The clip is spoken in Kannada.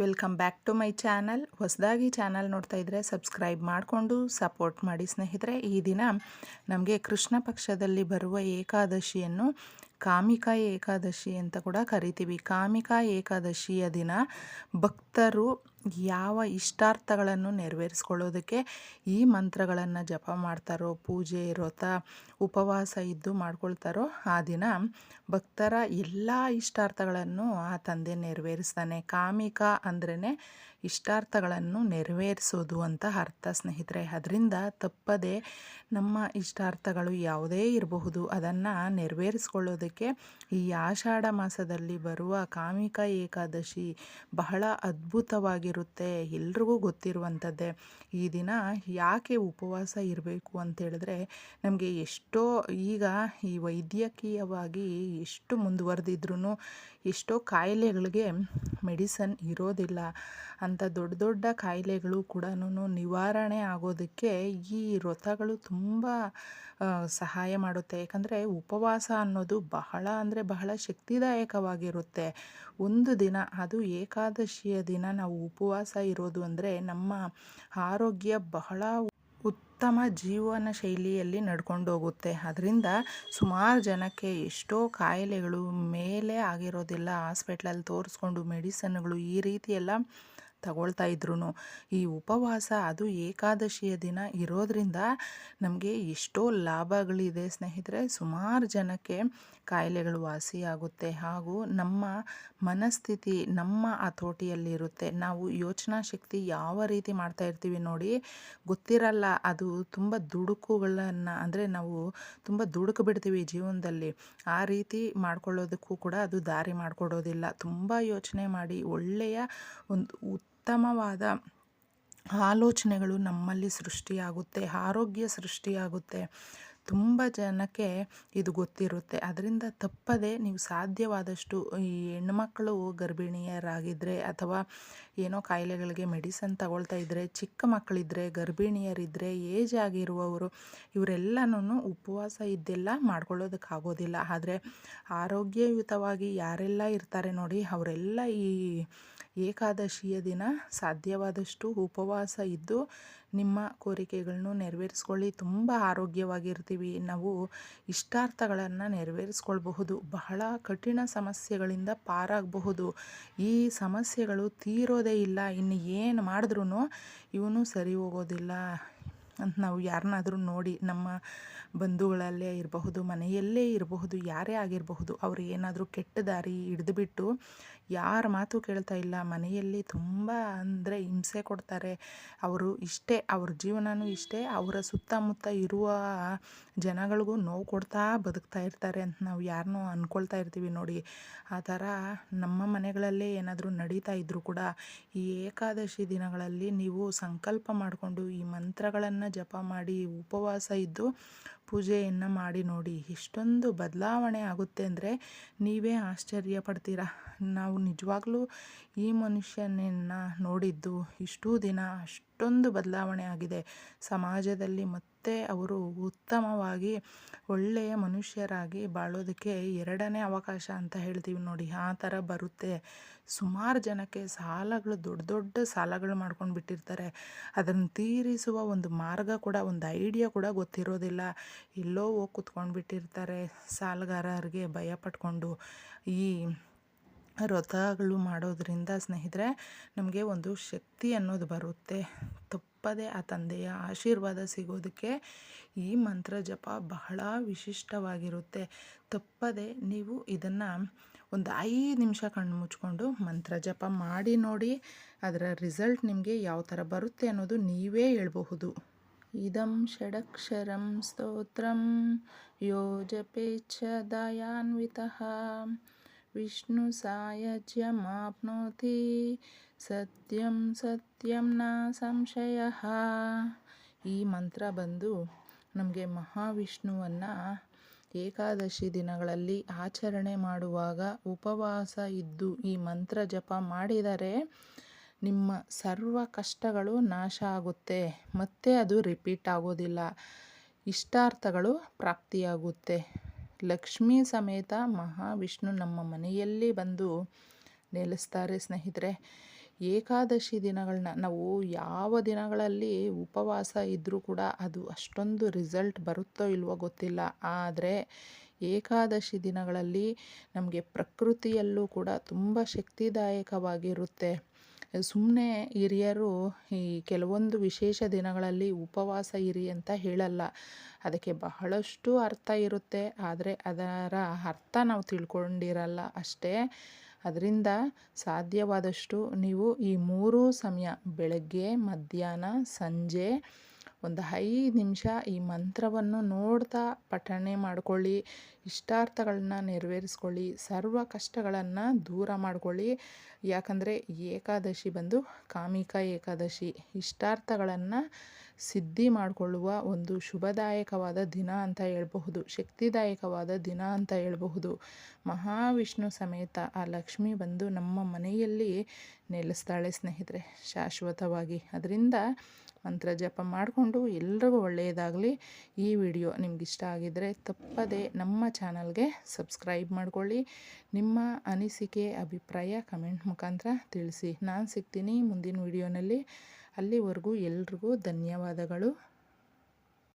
Welcome back to my channel ಹೊಸದಾಗಿ ಚಾನಲ್ ನೋಡ್ತಾ ಇದ್ದರೆ ಸಬ್ಸ್ಕ್ರೈಬ್ ಮಾಡಿಕೊಂಡು ಸಪೋರ್ಟ್ ಮಾಡಿ ಸ್ನೇಹಿತರೆ, ಈ ದಿನ ನಮಗೆ ಕೃಷ್ಣ ಪಕ್ಷದಲ್ಲಿ ಬರುವ ಏಕಾದಶಿಯನ್ನು ಕಾಮಿಕಾ ಏಕಾದಶಿ ಅಂತ ಕೂಡ ಕರಿತೀವಿ. ಕಾಮಿಕಾ ಏಕಾದಶಿಯ ದಿನ ಭಕ್ತರು ಯಾವ ಇಷ್ಟಾರ್ಥಗಳನ್ನು ನೆರವೇರಿಸ್ಕೊಳ್ಳೋದಕ್ಕೆ ಈ ಮಂತ್ರಗಳನ್ನು ಜಪ ಮಾಡ್ತಾರೋ, ಪೂಜೆ, ವ್ರತ, ಉಪವಾಸ ಇದ್ದು ಮಾಡ್ಕೊಳ್ತಾರೋ, ಆ ದಿನ ಭಕ್ತರ ಎಲ್ಲ ಇಷ್ಟಾರ್ಥಗಳನ್ನು ಆ ತಂದೆ ನೆರವೇರಿಸ್ತಾನೆ. ಕಾಮಿಕ ಅಂದ್ರೇ ಇಷ್ಟಾರ್ಥಗಳನ್ನು ನೆರವೇರಿಸೋದು ಅಂತ ಅರ್ಥ ಸ್ನೇಹಿತರೆ. ಅದರಿಂದ ತಪ್ಪದೆ ನಮ್ಮ ಇಷ್ಟಾರ್ಥಗಳು ಯಾವುದೇ ಇರಬಹುದು. ಅದನ್ನು ನೆರವೇರಿಸ್ಕೊಳ್ಳೋದಕ್ಕೆ ಈ ಆಷಾಢ ಮಾಸದಲ್ಲಿ ಬರುವ ಕಾಮಿಕ ಏಕಾದಶಿ ಬಹಳ ಅದ್ಭುತವಾಗಿರುತ್ತೆ. ಎಲ್ರಿಗೂ ಗೊತ್ತಿರುವಂಥದ್ದೇ. ಈ ದಿನ ಯಾಕೆ ಉಪವಾಸ ಇರಬೇಕು ಅಂತೇಳಿದ್ರೆ ನಮಗೆ ಎಷ್ಟೋ ಈಗ ಈ ವೈದ್ಯಕೀಯವಾಗಿ ಎಷ್ಟು ಮುಂದುವರೆದಿದ್ರೂ ಎಷ್ಟೋ ಕಾಯಿಲೆಗಳಿಗೆ ಮೆಡಿಸನ್ ಇರೋದಿಲ್ಲ. ಅಂಥ ದೊಡ್ಡ ದೊಡ್ಡ ಕಾಯಿಲೆಗಳು ಕೂಡ ನಿವಾರಣೆ ಆಗೋದಕ್ಕೆ ಈ ವ್ರತಗಳು ತುಂಬ ಸಹಾಯ ಮಾಡುತ್ತೆ. ಯಾಕಂದರೆ ಉಪವಾಸ ಅನ್ನೋದು ಬಹಳ ಅಂದರೆ ಬಹಳ ಶಕ್ತಿದಾಯಕವಾಗಿರುತ್ತೆ. ಒಂದು ದಿನ, ಅದು ಏಕಾದಶಿಯ ದಿನ ನಾವು ಉಪವಾಸ ಇರೋದು ಅಂದರೆ ನಮ್ಮ ಆರೋಗ್ಯ ಬಹಳ ಉತ್ತಮ ಜೀವನ ಶೈಲಿಯಲ್ಲಿ ನಡ್ಕೊಂಡು ಹೋಗುತ್ತೆ. ಅದರಿಂದ ಸುಮಾರು ಜನಕ್ಕೆ ಎಷ್ಟೋ ಕಾಯಿಲೆಗಳು ಮೇಲೆ ಆಗಿರೋದಿಲ್ಲ. ಹಾಸ್ಪಿಟ್ಲಲ್ಲಿ ತೋರಿಸ್ಕೊಂಡು ಮೆಡಿಸನ್ಗಳು ಈ ರೀತಿ ಎಲ್ಲ ತಗೊಳ್ತಾ ಇದ್ರು ಈ ಉಪವಾಸ ಅದು ಏಕಾದಶಿಯ ದಿನ ಇರೋದ್ರಿಂದ ನಮಗೆ ಎಷ್ಟೋ ಲಾಭಗಳಿದೆ ಸ್ನೇಹಿತರೆ. ಸುಮಾರು ಜನಕ್ಕೆ ಕಾಯಿಲೆಗಳು ವಾಸಿಯಾಗುತ್ತೆ. ಹಾಗೂ ನಮ್ಮ ಮನಸ್ಥಿತಿ ನಮ್ಮ ಹತೋಟಿಯಲ್ಲಿರುತ್ತೆ. ನಾವು ಯೋಚನಾ ಶಕ್ತಿ ಯಾವ ರೀತಿ ಮಾಡ್ತಾ ಇರ್ತೀವಿ ನೋಡಿ ಗೊತ್ತಿರಲ್ಲ. ಅದು ತುಂಬ ದುಡುಕುಗಳನ್ನು ಅಂದರೆ ನಾವು ತುಂಬ ದುಡುಕು ಬಿಡ್ತೀವಿ ಜೀವನದಲ್ಲಿ. ಆ ರೀತಿ ಮಾಡ್ಕೊಳ್ಳೋದಕ್ಕೂ ಕೂಡ ಅದು ದಾರಿ ಮಾಡಿಕೊಡೋದಿಲ್ಲ. ತುಂಬ ಯೋಚನೆ ಮಾಡಿ ಒಳ್ಳೆಯ ಒಂದು ಉತ್ತಮವಾದ ಆಲೋಚನೆಗಳು ನಮ್ಮಲ್ಲಿ ಸೃಷ್ಟಿಯಾಗುತ್ತೆ ಆರೋಗ್ಯ ಸೃಷ್ಟಿಯಾಗುತ್ತೆ. ತುಂಬ ಜನಕ್ಕೆ ಇದು ಗೊತ್ತಿರುತ್ತೆ. ಅದರಿಂದ ತಪ್ಪದೆ ನೀವು ಸಾಧ್ಯವಾದಷ್ಟು ಈ ಹೆಣ್ಮಕ್ಳು ಗರ್ಭಿಣಿಯರಾಗಿದ್ದರೆ ಅಥವಾ ಏನೋ ಕಾಯಿಲೆಗಳಿಗೆ ಮೆಡಿಸನ್ ತಗೊಳ್ತಾ ಇದ್ದರೆ ಚಿಕ್ಕ ಮಕ್ಕಳಿದ್ದರೆ ಗರ್ಭಿಣಿಯರಿದ್ದರೆ ಏಜ್ ಆಗಿರುವವರು ಇವರೆಲ್ಲನೂ ಉಪವಾಸ ಇದ್ದೆಲ್ಲ ಮಾಡ್ಕೊಳ್ಳೋದಕ್ಕಾಗೋದಿಲ್ಲ. ಆದರೆ ಆರೋಗ್ಯಯುತವಾಗಿ ಯಾರೆಲ್ಲ ಇರ್ತಾರೆ ನೋಡಿ, ಅವರೆಲ್ಲ ಈ ಏಕಾದಶಿಯ ದಿನ ಸಾಧ್ಯವಾದಷ್ಟು ಉಪವಾಸ ಇದ್ದು ನಿಮ್ಮ ಕೋರಿಕೆಗಳನ್ನು ನೆರವೇರಿಸ್ಕೊಳ್ಳಿ. ತುಂಬ ಆರೋಗ್ಯವಾಗಿರ್ತೀವಿ ನಾವು ಇಷ್ಟಾರ್ಥಗಳನ್ನು ನೆರವೇರಿಸ್ಕೊಳ್ಬಹುದು. ಬಹಳ ಕಠಿಣ ಸಮಸ್ಯೆಗಳಿಂದ ಪಾರಾಗಬಹುದು. ಈ ಸಮಸ್ಯೆಗಳು ತೀರೋದೇ ಇಲ್ಲ. ಇನ್ನು ಏನು ಮಾಡಿದ್ರೂ ಇವನು ಸರಿ ಹೋಗೋದಿಲ್ಲ. ಅಂತ ನಾವು ಯಾರನ್ನಾದರೂ ನೋಡಿ ನಮ್ಮ ಬಂಧುಗಳಲ್ಲೇ ಇರಬಹುದು, ಮನೆಯಲ್ಲೇ ಇರಬಹುದು, ಯಾರೇ ಆಗಿರಬಹುದು, ಅವರು ಏನಾದರೂ ಕೆಟ್ಟ ದಾರಿ ಹಿಡಿದುಬಿಟ್ಟು ಯಾರ ಮಾತು ಕೇಳ್ತಾ ಇಲ್ಲ, ಮನೆಯಲ್ಲಿ ತುಂಬ ಅಂದರೆ ಹಿಂಸೆ ಕೊಡ್ತಾರೆ. ಅವರು ಇಷ್ಟೇ, ಅವ್ರ ಜೀವನವೂ ಇಷ್ಟೇ, ಅವರ ಸುತ್ತಮುತ್ತ ಇರುವ ಜನಗಳಿಗೂ ನೋವು ಕೊಡ್ತಾ ಬದುಕ್ತಾ ಇರ್ತಾರೆ ಅಂತ ನಾವು ಯಾರನ್ನೂ ಅಂದ್ಕೊಳ್ತಾ ಇರ್ತೀವಿ ನೋಡಿ. ಆ ಥರ ನಮ್ಮ ಮನೆಗಳಲ್ಲೇ ಏನಾದರೂ ನಡೀತಾ ಇದ್ದರೂ ಕೂಡ ಈ ಏಕಾದಶಿ ದಿನಗಳಲ್ಲಿ ನೀವು ಸಂಕಲ್ಪ ಮಾಡಿಕೊಂಡು ಈ ಮಂತ್ರಗಳನ್ನು ಜಪ ಮಾಡಿ ಉಪವಾಸ ಇದ್ದು ಪೂಜೆಯನ್ನು ಮಾಡಿ ನೋಡಿ. ಎಷ್ಟೊಂದು ಬದಲಾವಣೆ ಆಗುತ್ತೆ ಅಂದರೆ ನೀವೇ ಆಶ್ಚರ್ಯ ಪಡ್ತೀರಾ? ನಾವು ನಿಜವಾಗ್ಲೂ ಈ ಮನುಷ್ಯನನ್ನು ನೋಡಿದ್ದು ಇಷ್ಟೂ ದಿನ ಅಷ್ಟೊಂದು ಬದಲಾವಣೆ ಆಗಿದೆ. ಸಮಾಜದಲ್ಲಿ ಮತ್ತೆ ಅವರು ಉತ್ತಮವಾಗಿ ಒಳ್ಳೆಯ ಮನುಷ್ಯರಾಗಿ ಬಾಳೋದಕ್ಕೆ ಎರಡನೇ ಅವಕಾಶ ಅಂತ ಹೇಳ್ತೀವಿ ನೋಡಿ. ಆ ಥರ ಬರುತ್ತೆ. ಸುಮಾರು ಜನಕ್ಕೆ ಸಾಲಗಳು, ದೊಡ್ಡ ದೊಡ್ಡ ಸಾಲಗಳು ಮಾಡ್ಕೊಂಡು ಬಿಟ್ಟಿರ್ತಾರೆ ಅದನ್ನು ತೀರಿಸುವ ಒಂದು ಮಾರ್ಗ ಕೂಡ, ಒಂದು ಐಡಿಯಾ ಕೂಡ ಗೊತ್ತಿರೋದಿಲ್ಲ. ಎಲ್ಲೋ ಹೋಗಿ ಕುತ್ಕೊಂಡು ಬಿಟ್ಟಿರ್ತಾರೆ. ಸಾಲಗಾರರಿಗೆ ಭಯ ಪಟ್ಕೊಂಡು ಈ ವ್ರತಗಳು ಮಾಡೋದರಿಂದ ಸ್ನೇಹಿತರೆ, ನಮಗೆ ಒಂದು ಶಕ್ತಿ ಅನ್ನೋದು ಬರುತ್ತೆ. ತಪ್ಪದೆ ಆ ತಂದೆಯ ಆಶೀರ್ವಾದ ಸಿಗೋದಕ್ಕೆ ಈ ಮಂತ್ರ ಜಪ ಬಹಳ ವಿಶಿಷ್ಟವಾಗಿರುತ್ತೆ. ತಪ್ಪದೆ ನೀವು ಇದನ್ನು ಒಂದು ಐದು ನಿಮಿಷ ಕಣ್ಣು ಮುಚ್ಕೊಂಡು ಮಂತ್ರ ಜಪ ಮಾಡಿ ನೋಡಿ, ಅದರ ರಿಸಲ್ಟ್ ನಿಮಗೆ ಯಾವ ಥರ ಬರುತ್ತೆ ಅನ್ನೋದು ನೀವೇ ಹೇಳ್ಬಹುದು. ಇದಂ ಷಡಕ್ಷರಂ ಸ್ತೋತ್ರಂ ಯೋ ಜಪೇಚ್ಛ ದಯಾನ್ವಿತಃ ವಿಷ್ಣು ಸಾಯಜ್ಯಮಾಪ್ನೋತಿ ಸತ್ಯಂ ಸತ್ಯಂ ನ ಸಂಶಯ ಈ ಮಂತ್ರ ಬಂದು ನಮಗೆ ಮಹಾವಿಷ್ಣುವನ್ನು ಏಕಾದಶಿ ದಿನಗಳಲ್ಲಿ ಆಚರಣೆ ಮಾಡುವಾಗ ಉಪವಾಸ ಇದ್ದು ಈ ಮಂತ್ರ ಜಪ ಮಾಡಿದರೆ ನಿಮ್ಮ ಸರ್ವ ಕಷ್ಟಗಳು ನಾಶ ಆಗುತ್ತೆ, ಮತ್ತೆ ಅದು ರಿಪೀಟ್ ಆಗೋದಿಲ್ಲ. ಇಷ್ಟಾರ್ಥಗಳು ಪ್ರಾಪ್ತಿಯಾಗುತ್ತೆ. ಲಕ್ಷ್ಮೀ ಸಮೇತ ಮಹಾವಿಷ್ಣು ನಮ್ಮ ಮನೆಯಲ್ಲಿ ಬಂದು ನೆಲೆಸ್ತಾರೆ ಸ್ನೇಹಿತರೆ. ಏಕಾದಶಿ ದಿನಗಳನ್ನ ನಾವು ಯಾವ ದಿನಗಳಲ್ಲಿ ಉಪವಾಸ ಇದ್ದರೂ ಕೂಡ ಅದು ಅಷ್ಟೊಂದು ರಿಸಲ್ಟ್ ಬರುತ್ತೋ ಇಲ್ವೋ ಗೊತ್ತಿಲ್ಲ. ಆದರೆ ಏಕಾದಶಿ ದಿನಗಳಲ್ಲಿ ನಮಗೆ ಪ್ರಕೃತಿಯಲ್ಲೂ ಕೂಡ ತುಂಬ ಶಕ್ತಿದಾಯಕವಾಗಿರುತ್ತೆ. ಸುಮ್ಮನೆ ಹಿರಿಯರು ಈ ಕೆಲವೊಂದು ವಿಶೇಷ ದಿನಗಳಲ್ಲಿ ಉಪವಾಸ ಇರಿ ಅಂತ ಹೇಳಲ್ಲ. ಅದಕ್ಕೆ ಬಹಳಷ್ಟು ಅರ್ಥ ಇರುತ್ತೆ. ಆದರೆ ಅದರ ಅರ್ಥ ನಾವು ತಿಳ್ಕೊಂಡಿರಲ್ಲ ಅಷ್ಟೇ. ಅದರಿಂದ ಸಾಧ್ಯವಾದಷ್ಟು ನೀವು ಈ ಮೂರೂ ಸಮಯ, ಬೆಳಗ್ಗೆ, ಮಧ್ಯಾಹ್ನ, ಸಂಜೆ ಒಂದು ಐದು ನಿಮಿಷ ಈ ಮಂತ್ರವನ್ನು ನೋಡ್ತಾ ಪಠಣೆ ಮಾಡ್ಕೊಳ್ಳಿ. ಇಷ್ಟಾರ್ಥಗಳನ್ನ ನೆರವೇರಿಸ್ಕೊಳ್ಳಿ, ಸರ್ವ ಕಷ್ಟಗಳನ್ನು ದೂರ ಮಾಡಿಕೊಳ್ಳಿ. ಯಾಕಂದರೆ ಏಕಾದಶಿ ಬಂದು ಕಾಮಿಕ ಏಕಾದಶಿ, ಇಷ್ಟಾರ್ಥಗಳನ್ನು ಸಿದ್ಧಿ ಮಾಡಿಕೊಳ್ಳುವ ಒಂದು ಶುಭದಾಯಕವಾದ ದಿನ ಅಂತ ಹೇಳಬಹುದು, ಶಕ್ತಿದಾಯಕವಾದ ದಿನ ಅಂತ ಹೇಳಬಹುದು. ಮಹಾವಿಷ್ಣು ಸಮೇತ ಆ ಲಕ್ಷ್ಮಿ ಬಂದು ನಮ್ಮ ಮನೆಯಲ್ಲಿ ನೆಲೆಸ್ತಾಳೆ ಸ್ನೇಹಿತರೆ, ಶಾಶ್ವತವಾಗಿ. ಅದರಿಂದ ಮಂತ್ರ ಜಪ ಮಾಡಿಕೊಂಡು ಎಲ್ರಿಗೂ ಒಳ್ಳೆಯದಾಗಲಿ. ಈ ವಿಡಿಯೋ ನಿಮ್ಗೆ ಇಷ್ಟ ಆಗಿದ್ದರೆ ತಪ್ಪದೆ ನಮ್ಮ ಚಾನಲ್ಗೆ ಸಬ್ಸ್ಕ್ರೈಬ್ ಮಾಡಿಕೊಳ್ಳಿ. ನಿಮ್ಮ ಅನಿಸಿಕೆ, ಅಭಿಪ್ರಾಯ ಕಮೆಂಟ್ ಮುಖಾಂತರ ತಿಳಿಸಿ. ನಾನು ಸಿಗ್ತೀನಿ ಮುಂದಿನ ವಿಡಿಯೋನಲ್ಲಿ. ಅಲ್ಲಿವರೆಗೂ ಎಲ್ರಿಗೂ ಧನ್ಯವಾದಗಳು.